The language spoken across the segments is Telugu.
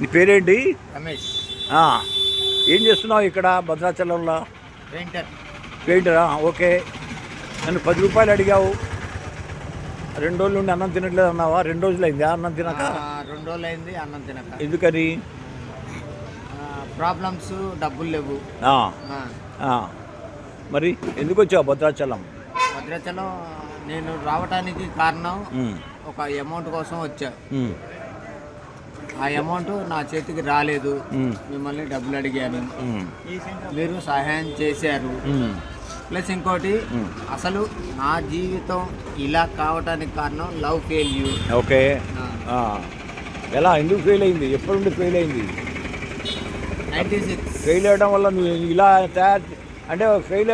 నీ పేరేంటి? రమేష్. ఏం చేస్తున్నావు ఇక్కడ భద్రాచలంలో? పెయింటర్. పెయింటరా? ఓకే. నన్ను పది రూపాయలు అడిగావు. రెండు రోజులు నుండి అన్నం తినట్లేదు అన్నావా? రెండు రోజులు అయిందా అన్నం తినక? రెండు రోజులు అయింది అన్నం తినక. ఎందుకని? ప్రాబ్లమ్స్ డబ్బులు లేవు. మరి ఎందుకు వచ్చావు భద్రాచలం? భద్రాచలం నేను రావటానికి కారణం ఒక అమౌంట్ కోసం వచ్చా. ఆ అమౌంట్ నా చేతికి రాలేదు. మిమ్మల్ని డబ్బులు అడిగాను. మీరు సహాయం చేశారు. ప్లస్ ఇంకోటి. అసలు నా జీవితం ఇలా కావటానికి కారణం లవ్ ఫెయిల్యూర్. ఓకే. ఎలా? ఎందుకు ఫెయిల్ అయింది? ఎప్పటి నుండి ఫెయిల్ అయింది? Ninety six. ఫెయిల్ అవ్వడం వల్ల నువ్వు ఇలా తయారు అంటే ఫెయిల్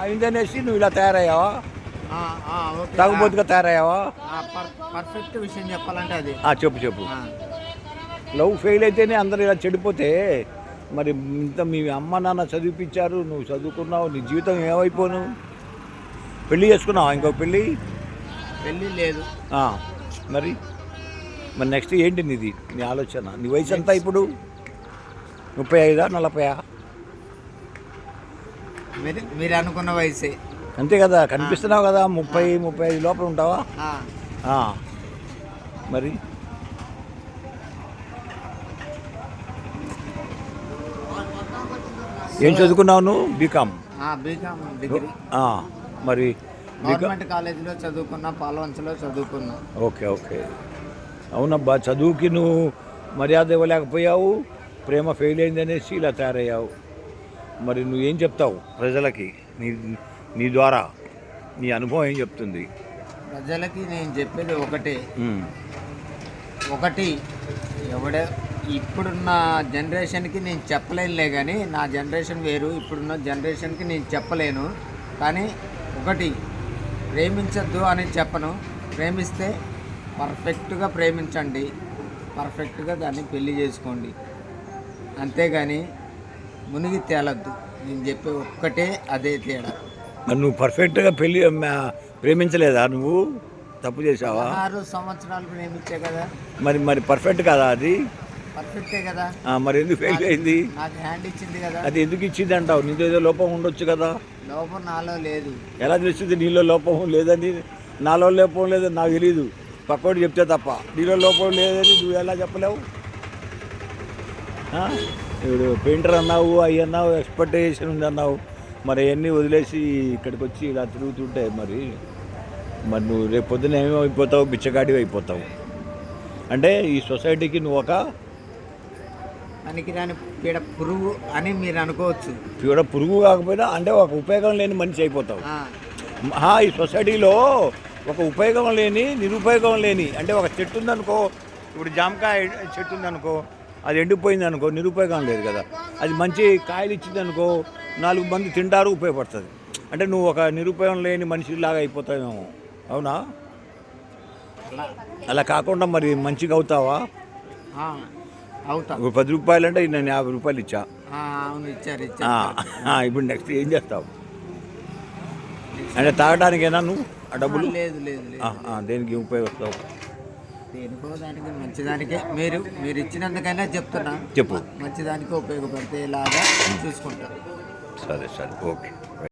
అయిందనేసి నువ్వు ఇలా తయారయ్యావా? తాగుబోతుగా తయారయ్యావా? పర్ఫెక్ట్ విషయం చెప్పాలంటే అది. ఆ, చెప్పు చెప్పు. లవ్ ఫెయిల్ అయితేనే అందరు ఇలా చెడిపోతే మరి ఇంత మీ అమ్మ నాన్న చదివిపించారు నువ్వు చదువుకున్నావు నీ జీవితం ఏమైపోను? పెళ్ళి చేసుకున్నావా ఇంకో పెళ్ళి పెళ్ళి లేదు. మరి? మరి నెక్స్ట్ ఏంటి నీది? నీ ఆలోచన? నీ వయసు ఎంత ఇప్పుడు? ముప్పై ఐదా నలభైయా మీరు మీరు అనుకున్న వయసే. అంతే కదా కనిపిస్తున్నావు కదా ముప్పై ముప్పై ఐదు లోపల ఉంటావా? మరి? ఏం చదువుకున్నావు నువ్వు? BCom degree. మరి గవర్నమెంట్ కాలేజీలో చదువుకున్నా పాలవంచలో చదువుకున్నా. Okay okay. అవునబ్బా చదువుకి నువ్వు మర్యాద ఇవ్వలేకపోయావు ప్రేమ ఫెయిల్ అయింది అనేసి ఇలా తయారయ్యావు. మరి నువ్వు ఏం చెప్తావు? ప్రజలకి నీ నీ ద్వారా నీ అనుభవం ఏం చెప్తుంది? ప్రజలకి నేను చెప్పేది ఒకటే. ఒకటి ఎవడే ఇప్పుడున్న జనరేషన్కి నేను చెప్పలేనులే కానీ నా జనరేషన్ వేరు ఇప్పుడున్న జనరేషన్కి నేను చెప్పలేను. కానీ ఒకటి ప్రేమించద్దు అని చెప్పను. ప్రేమిస్తే పర్ఫెక్ట్గా ప్రేమించండి. పర్ఫెక్ట్గా దాన్ని పెళ్ళి చేసుకోండి. అంతేగాని మునిగి తేలద్దు. నేను చెప్పే ఒక్కటే అదే తేడా. మరి నువ్వు పర్ఫెక్ట్గా పెళ్ళి ప్రేమించలేదా నువ్వు? తప్పు చేసావా ఆరు సంవత్సరాలు ప్రేమించే కదా. మరి మరి పర్ఫెక్ట్ కదా అది? పర్ఫెక్టే కదా. మరి ఎందుకు ఫెయిల్ అయింది? నాకు హ్యాండ్ ఇచ్చింది కదా. అది ఎందుకు ఇచ్చింది అంటావు? నీతో ఏదో లోపం ఉండొచ్చు కదా. లోపం నాలో లేదు. ఎలా తెలుస్తుంది నీలో లోపం లేదని? నాలో లోపం లేదని నాకు తెలియదు పక్కోడు చెప్తే తప్ప. నీలో లోపం లేదని నువ్వు ఎలా చెప్పలేవు? ఇప్పుడు పెయింటర్ అన్నావు అవి అన్నావు ఎక్స్పెక్టేషన్ ఉంది అన్నావు. మరి అవన్నీ వదిలేసి ఇక్కడికి వచ్చి ఇలా తిరుగుతుంటే మరి మరి నువ్వు రేపు పొద్దున ఏమైపోతావు బిచ్చగాడి అయిపోతావు. అంటే ఈ సొసైటీకి నువ్వు ఒక పనికిరాని పీడ పురుగు అని మీరు అనుకోవచ్చు. కూడా పురుగు కాకపోయినా అంటే ఒక ఉపయోగం లేని మనిషి అయిపోతావు. ఈ సొసైటీలో ఒక ఉపయోగం లేని నిరుపయోగం లేని అంటే ఒక చెట్టు ఉందనుకో ఇప్పుడు జామకాయ చెట్టు ఉందనుకో అది ఎండిపోయింది అనుకో నిరుపయోగం లేదు కదా. అది మంచి కాయలు ఇచ్చింది అనుకో నాలుగు మంది తింటారు ఉపయోగపడుతుంది. అంటే నువ్వు ఒక నిరుపయోగం లేని మనిషిలాగా అయిపోతావేమో. అవునా? అలా. అలా కాకుండా మరి మంచిగా అవుతావా? అవుతా. ఒక పది రూపాయలు అంటే నేను యాభై రూపాయలు ఇచ్చా. అవును ఇచ్చారు ఇప్పుడు నెక్స్ట్ ఏం చేస్తావు? అంటే తాగడానికేనా నువ్వు ఆ డబ్బులు? లేదు లేదు దేనికి ఉపయోగిస్తావు దేనికో దానికి మంచిదానికే. మీరు మీరు ఇచ్చినందుకైనా చెప్తున్నా. చెప్పు. మంచిదానికి ఉపయోగపడితే ఇలాగా చూసుకుంటారు సరే సరే ఓకే.